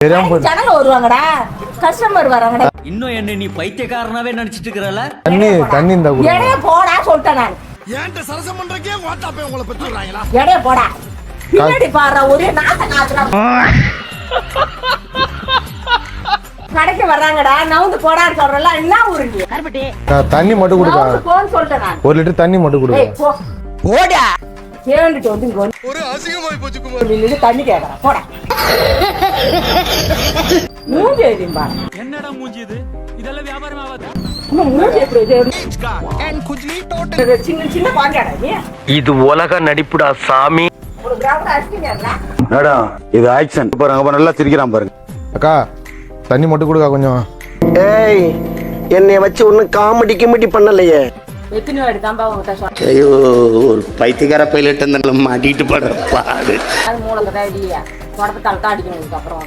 ஜனங்க வருவாங்கடா கஸ்டமர் வராங்கடா. இன்னும் என்ன நீ பைத்தியக்காரனாவே நினைச்சிட்டு இருக்கிறல தண்ணி தண்ணி இந்த கொடுங்க எடைய போடா சொல்லிட்டேன் நான். ஏன்ட்ட சரசம் பண்றக்கே உங்களை பெற்றுறாங்களா எடைய போடா. பின்னாடி பாடுற ஒரே நாத்த காத்துறா கடைக்கு வர்றாங்கடா நவுந்து போடான்னு சொல்றல என்ன ஊருக்கு த- தண்ணி மட்டும் கொடுங்க போன்னு சொல்லிட்டேன் நான். ஒரு லிட்டர் தண்ணி மட்டும் கொடுங்க போ. போடா. வந்து ஒரு அசிங்கமாய் போச்சு குமார். தண்ணி கேக்குறேன் போடா. மூஞ்சி எழுதிம்பா என்னடா மூஞ்சி இது? இதெல்லாம் வியாபாரம் ஆகாது? சின்ன சின்ன இது? உலக நடிப்புடா சாமி. மேடம் இது ஆக்ஷன் பாருங்க அப்ப நல்லா சிரிக்கிறான் பாருங்க. அக்கா தண்ணி மட்டும் கொடுக்கா கொஞ்சம். ஏய் என்னை வச்சு ஒன்னும் காமெடி கிமெடி பண்ணலையே. ஐயோ ஒரு பைத்தியக்கார பைலட் இருந்தாலும் மாட்டிட்டு படுற பாடு. அது தொடப்பத்தால் தான் அடிக்கணும் அப்புறம்